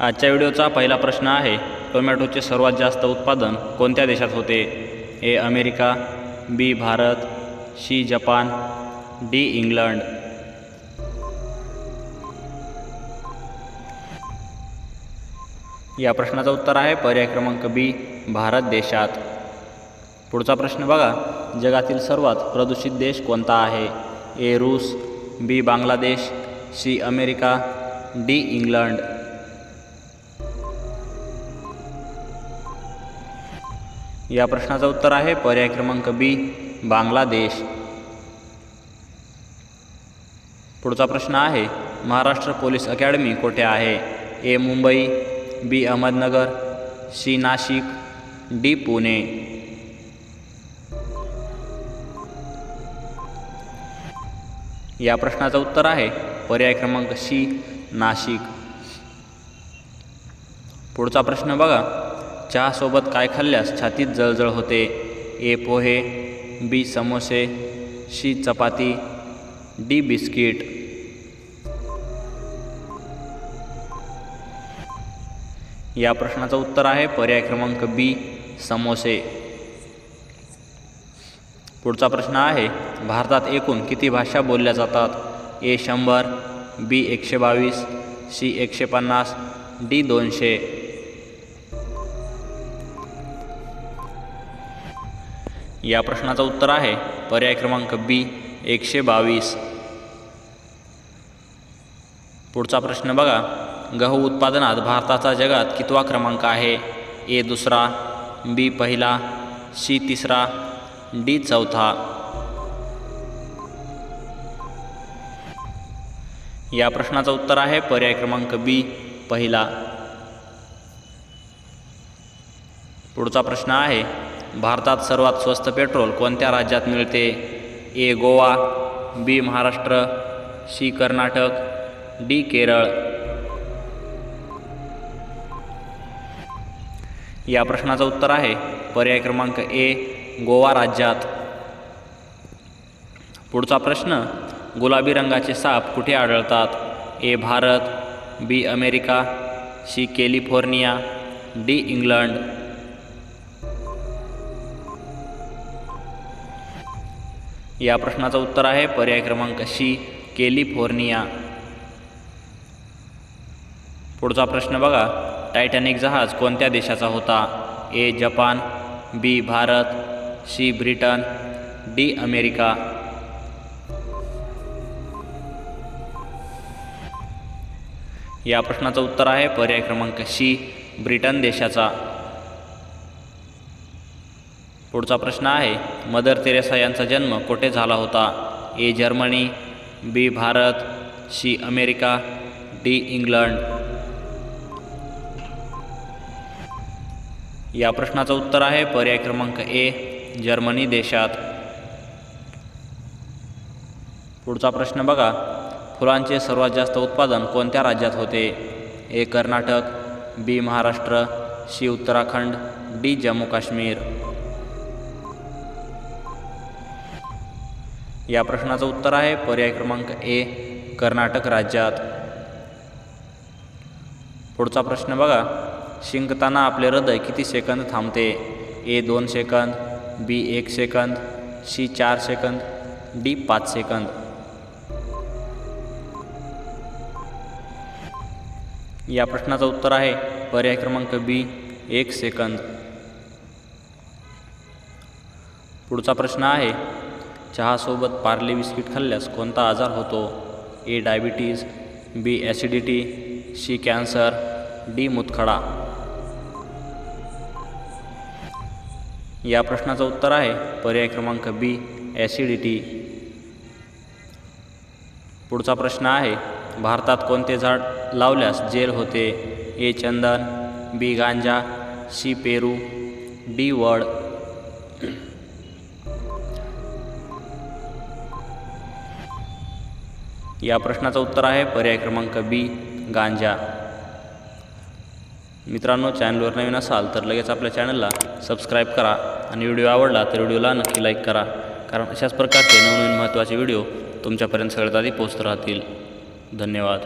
आजच्या व्हिडिओचा पहिला प्रश्न आहे टोमॅटोचे सर्वात जास्त उत्पादन कोणत्या देशात होते? A America B Bharat C Japan D England. या प्रश्नाचं उत्तर आहे पर्याय क्रमांक बी भारत देशात. पुढचा प्रश्न बघा जगातील सर्वात प्रदूषित देश कोणता आहे? ए रूस B Bangladesh C America D England. या प्रश्नाचं उत्तर आहे. पर्याय क्रमांक बी बांगलादेश. पुढचा प्रश्न आहे महाराष्ट्र पोलीस अकॅडमी कोठे आहे? A Mumbai B Ahmednagar C Nashik D Pune. या प्रश्नाचं उत्तर आहे पर्याय क्रमांक सी नाशिक. पुढचा प्रश्न बघा. चहासोबत काय खाल्ल्यास छातीत जळजळ होते? ए पोहे बी समोसे सी चपाती डी बिस्किट. या प्रश्नाचं उत्तर आहे पर्याय क्रमांक बी समोसे. पुढचा प्रश्न आहे भारतात एकूण किती भाषा बोलल्या जातात? ए शंभर बी एकशे बावीस सी एकशे पन्नास डी दोनशे. या प्रश्नाचं उत्तर आहे. पर्याय क्रमांक बी एकशे बावीस. पुढचा प्रश्न बघा. गहू उत्पादनात भारताचा जगात कितवा क्रमांक आहे? ए दुसरा बी पहिला सी तिसरा डी चौथा. या प्रश्नाचं उत्तर आहे. पर्याय क्रमांक बी पहिला. पुढचा प्रश्न आहे. भारतात सर्वात स्वस्त पेट्रोल कोणत्या राज्यात मिळते? A Goa B Maharashtra C Karnataka D Kerala. या प्रश्नाचं उत्तर आहे पर्याय क्रमांक ए गोवा राज्यात. पुढचा प्रश्न गुलाबी रंगाचे साप कुठे आढळतात? A Bharat B America C California D England. या प्रश्नाचं उत्तर आहे. पर्याय क्रमांक सी कॅलिफोर्निया. पुढचा प्रश्न बघा. टायटॅनिक जहाज कोणत्या देशाचा होता? A Japan B Bharat C Britain D America. या प्रश्नाचं उत्तर आहे. पर्याय क्रमांक सी ब्रिटन देशाचा. पुढचा प्रश्न आहे. मदर तेरेसा यांचा जन्म कोठे झाला होता? A Germany B Bharat C America D England. या प्रश्नाचं उत्तर आहे पर्याय क्रमांक ए जर्मनी देशात. पुढचा प्रश्न बघा. फुलांचे सर्वात जास्त उत्पादन कोणत्या राज्यात होते? A Karnataka B Maharashtra C Uttarakhand D Jammu Kashmir. या प्रश्नाचं उत्तर आहे. पर्याय क्रमांक ए कर्नाटक राज्यात. पुढचा प्रश्न बघा. शिंकताना आपले हृदय किती सेकंद थांबते? ए दोन सेकंद बी एक सेकंद सी चार सेकंद डी पाच सेकंद. या प्रश्नाचं उत्तर आहे. पर्याय क्रमांक बी एक सेकंद. पुढचा प्रश्न आहे. चहासोबत पार्ले बिस्किट खाल्ल्यास कोणता आजार होतो? A diabetes B acidity C cancer D मुतखडा. या प्रश्नाचं उत्तर आहे पर्याय क्रमांक बी ॲसिडिटी. पुढचा प्रश्न आहे भारतात कोणते झाड लावल्यास जेल होते? ए चंदन बी गांजा सी पेरू डी वड. या प्रश्नाचं उत्तर आहे. पर्याय क्रमांक बी गांजा. मित्रांनो चॅनलवर नवीन असाल तर लगेच आपल्या चॅनलला सबस्क्राईब करा आणि व्हिडिओ आवडला तर व्हिडिओला नक्की लाईक करा. कारण अशाच प्रकारचे नवनवीन महत्त्वाचे व्हिडिओ तुमच्यापर्यंत सगळ्यात आधी पोचत राहतील. धन्यवाद.